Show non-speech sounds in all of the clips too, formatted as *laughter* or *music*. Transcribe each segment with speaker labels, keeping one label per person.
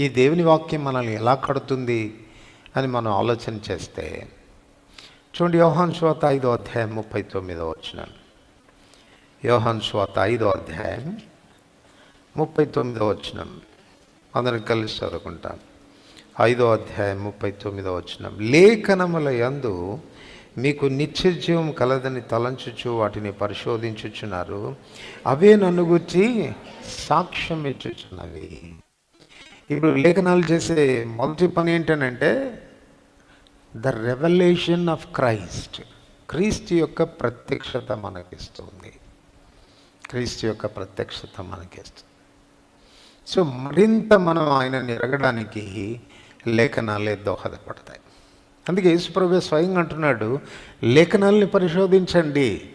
Speaker 1: ఈ దేవుని వాక్యం మనల్ని ఎలా కడుతుంది అని మనం ఆలోచన చేస్తే చూడండి యోహాన్ శ్వాత ఐదో అధ్యాయం ముప్పై తొమ్మిదో వచ్చిన యోహాన్ శ్వాత ఐదో అధ్యాయం ముప్పై తొమ్మిదో వచ్చిన అందరం కలిసి చదువుకుంటాం. ఐదో అధ్యాయం ముప్పై తొమ్మిదో వచ్చిన లేఖనముల యందు మీకు నిత్య జీవం కలదని తలంచుచు వాటిని పరిశోధించుచున్నారు. అవే నన్ను గుర్చి సాక్ష్యం ఇచ్చుచున్నవి ఇప్పుడు లేఖనాలు చేసే మొదటి పని ఏంటనంటే ద రెవల్యూషన్ ఆఫ్ క్రైస్ట్. క్రీస్తు యొక్క ప్రత్యక్షత మనకిస్తుంది. క్రీస్తు యొక్క ప్రత్యక్షత మనకిస్తుంది. సో మరింత మనం ఆయనని ఎరగడానికి లేఖనాలే దోహదపడతాయి. అందుకే యేసుప్రభు స్వయంగా అంటున్నాడు లేఖనాల్ని పరిశోధించండి.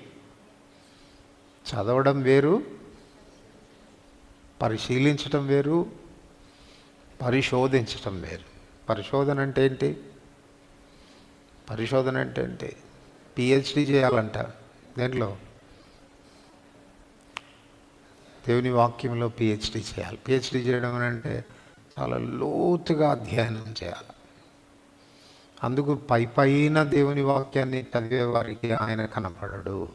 Speaker 1: చదవడం వేరు పరిశీలించడం వేరు పరిశోధించటం వేరు పరిశోధన అంటే ఏంటి? పరిశోధన అంటే ఏంటి? పిహెచ్డి చేయాలంట. దేంట్లో? దేవుని వాక్యంలో పిహెచ్డి చేయాలి. పిహెచ్డి చేయడం అంటే చాలా లోతుగా అధ్యయనం చేయాలి. అందుకు పై పైన దేవుని వాక్యాన్ని చదివే వారికి ఆయన కనపడడు.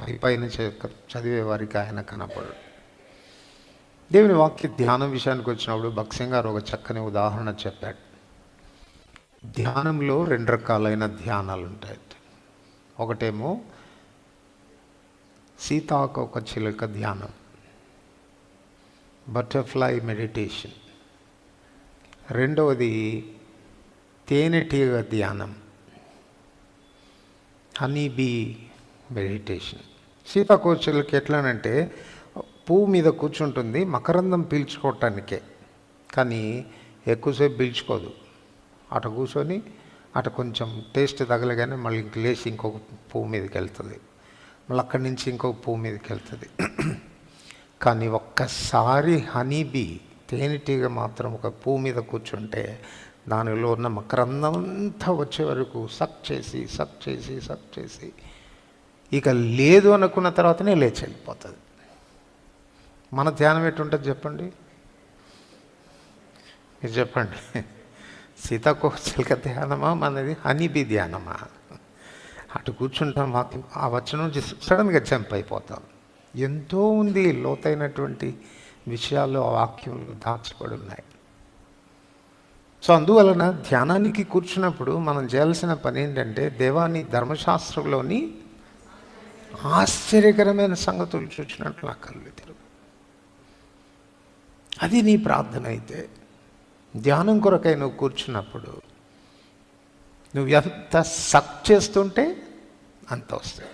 Speaker 1: పై పైన చదివే వారికి ఆయన కనపడడు. దేవుని వాక్య ధ్యానం విషయానికి వచ్చినప్పుడు భక్సింగ్ గారు ఒక చక్కని ఉదాహరణ చెప్పాడు. ధ్యానంలో రెండు రకాలైన ధ్యానాలు ఉంటాయి. ఒకటేమో సీతాకోక చిలుక ధ్యానం. Butterfly meditation. రెండవది తేనెటీగ ధ్యానం. Honey bee meditation. సీతాకోచలకి ఎట్లానంటే పువ్వు మీద కూర్చుంటుంది మకరందం పీల్చుకోవటానికే. కానీ ఎక్కువసేపు పీల్చుకోదు. అట కూర్చొని అట కొంచెం టేస్ట్ తగలగానే మళ్ళీ ఇంక లేచి ఇంకొక పువ్వు మీదకి వెళ్తుంది. మళ్ళీ అక్కడి నుంచి ఇంకొక పువ్వు మీదకి వెళ్తుంది. *clears throat* కానీ ఒక్కసారి హనీబీ తేనెటీగ మాత్రం ఒక పువ్వు మీద కూర్చుంటే దానిలో ఉన్న మకరందం అంతా వచ్చే వరకు సక్ చేసి సక్ చేసి సక్ చేసి ఇక లేదు అనుకున్న తర్వాతనే లేచి వెళ్ళిపోతుంది. మన ధ్యానం ఎటుంటుంది చెప్పండి? మీరు చెప్పండి. సీతాకోచలిక ధ్యానమా? మనది హనీబీ ధ్యానమా? అటు కూర్చుంటాం మాకు ఆ వచనం నుంచి సడన్గా జంప్ అయిపోతాం. ఎంతో ఉంది లోతైనటువంటి విషయాలు ఆ వాక్యంలో దాచబడి ఉన్నాయి. సో అందువలన ధ్యానానికి కూర్చున్నప్పుడు మనం చేయాల్సిన పని ఏంటంటే దేవాన్ని ధర్మశాస్త్రంలోని ఆశ్చర్యకరమైన సంగతులు చూసినట్లు నాకు కళ్ళు అది నీ ప్రార్థన అయితే ధ్యానం కొరకై నువ్వు కూర్చున్నప్పుడు నువ్వు ఎంత సక్ చేస్తుంటే అంత వస్తుంది.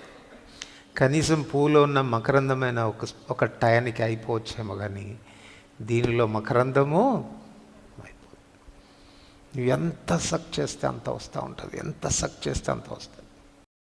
Speaker 1: కనీసం పూలో ఉన్న మకరందమైన ఒక ఒక టయానికి అయిపోవచ్చేమో కానీ దీనిలో మకరందము అయిపోతుంది నువ్వు ఎంత సక్ చేస్తే అంత వస్తూ ఉంటుంది ఎంత సక్ చేస్తే అంత వస్తుంది